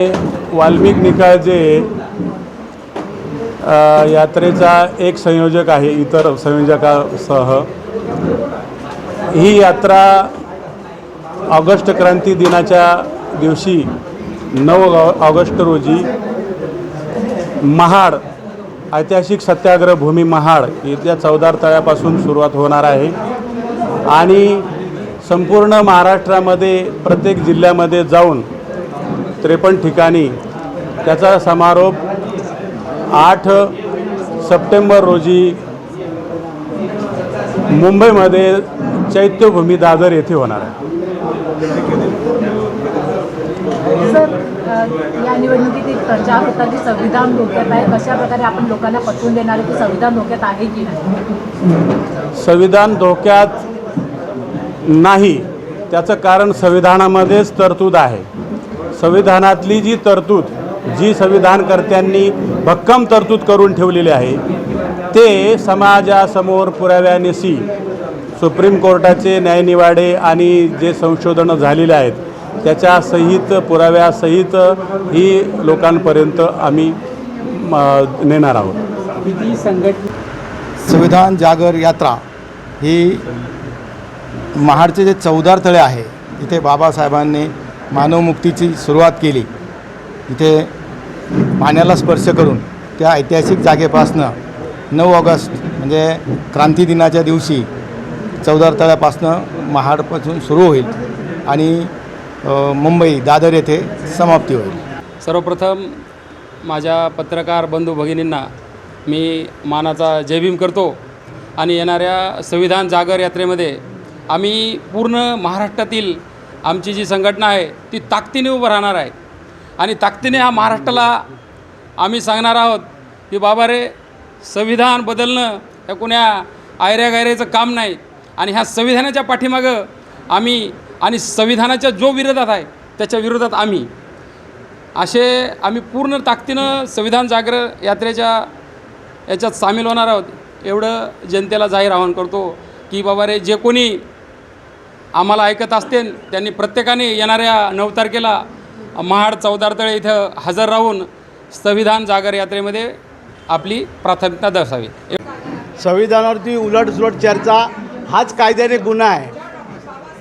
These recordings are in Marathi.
वाल्मिक निकाळजे जे यात्रेचा एक संयोजक आहे इतर संयोजकासह. ही यात्रा ऑगस्ट क्रांती दिनाच्या दिवशी नऊ ऑगस्ट रोजी महाड ऐतिहासिक सत्याग्रह भूमी महाड इथल्या चौदार तळ्यापासून सुरुवात होणार आहे. आणि संपूर्ण महाराष्ट्रामध्ये प्रत्येक जिल्ह्यामध्ये जाऊन त्रेपन्न ठिकाणी त्याचा समारोप आठ सप्टेंबर रोजी मुंबईमध्ये चैत्यभूमी दादर येथे होणार आहे. सर अ, या निवडणुकीत एक प्रचार होता की संविधान धोक्यात आहे कशा प्रकारे आपण लोकांना पटवून देणार आहे की संविधान धोक्यात आहे की नाही? संविधान धोक्यात नाही. त्याचं कारण संविधानामध्येच तरतूद आहे. संविधानातली जी तरतूद जी संविधानकर्त्यांनी भक्कम तरतूद करून ठेवलेली आहे ते समाजासमोर पुराव्यानिशी सुप्रीम कोर्टाचे न्यायनिवाडे आणि जे संशोधनं झालेले आहेत त्याच्या सहित पुराव्यासहित ही लोकांपर्यंत आम्ही नेणार आहोत. किती संघट संविधान जागर यात्रा ही महाडचे जे चौदार तळे आहे इथे बाबासाहेबांनी मानवमुक्तीची सुरुवात केली. इथे पाण्याला स्पर्श करून त्या ऐतिहासिक जागेपासनं नऊ ऑगस्ट म्हणजे क्रांती दिनाच्या दिवशी चौदार तळ्यापासनं महाडपासून सुरू होईल आणि मुंबई दादर येथे समाप्ती होईल. सर्वप्रथम माझ्या पत्रकार बंधू भगिनींना मी मानाचा जयभीम करतो आणि येणाऱ्या संविधान जागर यात्रेमध्ये आम्ही पूर्ण महाराष्ट्रातील आमची जी संघटना आहे ती ताकदीने उभं राहणार आहे. आणि ताकदीने हा महाराष्ट्राला आम्ही सांगणार आहोत की बाबा रे संविधान बदलणं हे कुण्या आयऱ्यागायऱ्याचं काम नाही. आणि ह्या संविधानाच्या पाठीमागं आम्ही आणि संविधानाच्या जो विरोधात आहे त्याच्या विरोधात आम्ही. असे आम्ही पूर्ण ताकदीनं संविधान जागर यात्रेच्या याच्यात सामील होणार आहोत. एवढं जनतेला जाहीर आवाहन करतो की बाबा रे जे कोणी आम्हाला ऐकत असतील त्यांनी प्रत्येकाने येणाऱ्या नऊ तारखेला महाड चौदारतळे इथं हजर राहून संविधान जागर यात्रेमध्ये आपली प्राथमिकता दर्शावी संविधानावरती उलटसुलट चर्चा हाच कायद्याने गुन्हा आहे.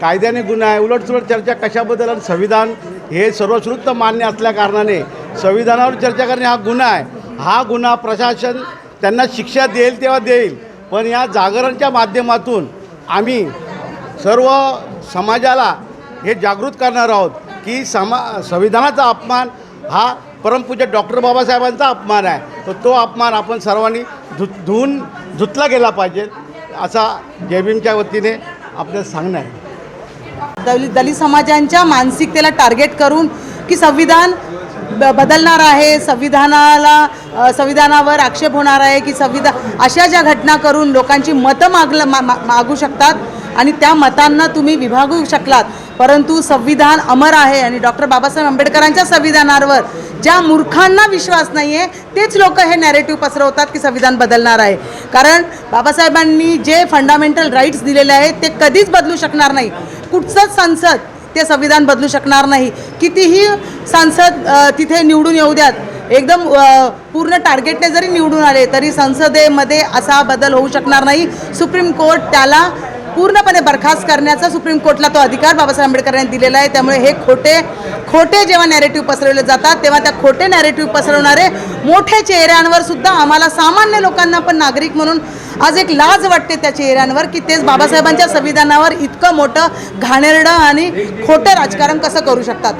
कायद्याने गुन्हा आहे. उलटसुलट चर्चा कशाबद्दल आणि संविधान हे सर्वश्रुत मान्य असल्या कारणाने संविधानावर चर्चा करणे हा गुन्हा आहे. हा गुन्हा प्रशासन त्यांना शिक्षा देईल तेव्हा देईल. पण या जागरणच्या माध्यमातून आम्ही सर्व समाजाला हे जागृत करणार आहोत की समा संविधानाचा अपमान हा परमपूज्य डॉक्टर बाबासाहेबांचा अपमान आहे. तर तो अपमान आपण सर्वांनी धु धुवून धुतला गेला पाहिजे असा जयभीमच्या वतीने आपल्याला सांगणं आहे. दलित दलित समाजांच्या मानसिकतेला टार्गेट करून की संविधान ब बदलणार आहे संविधानाला संविधानावर आक्षेप होणार आहे की संविधान अशा ज्या घटना करून लोकांची मतं मागलं मा मा- मागू शकतात आणि त्या मतांना तुम्ही विभागू शकलात. परंतु संविधान अमर आहे आणि डॉक्टर बाबासाहेब आंबेडकरांच्या संविधानावर ज्या मूर्खांना विश्वास नाही आहे तेच लोक हे नॅरेटिव्ह पसरवतात की संविधान बदलणार आहे. कारण बाबासाहेबांनी जे फंडामेंटल राईट्स दिलेले आहेत ते कधीच बदलू शकणार नाही. कुठचंच संसद ते संविधान बदलू शकणार नाही. कितीही संसद तिथे निवडून येऊ द्यात. एकदम पूर्ण टार्गेटने जरी निवडून आले तरी संसदेमध्ये असा बदल होऊ शकणार नाही. सुप्रीम कोर्ट त्याला पूर्णपणे बरखास्त करण्याचा सुप्रीम कोर्टला तो अधिकार बाबासाहेब आंबेडकरांनी दिलेला आहे. त्यामुळे हे खोटे खोटे जेव्हा नॅरेटिव्ह पसरवले जातात तेव्हा त्या खोटे नॅरेटिव्ह पसरवणारे मोठ्या चेहऱ्यांवर सुद्धा आम्हाला सामान्य लोकांना पण नागरिक म्हणून आज एक लाज वाटते त्या चेहऱ्यांवर की तेच बाबासाहेबांच्या संविधानावर इतकं मोठं घाणेरडं आणि खोटं राजकारण कसं करू शकतात.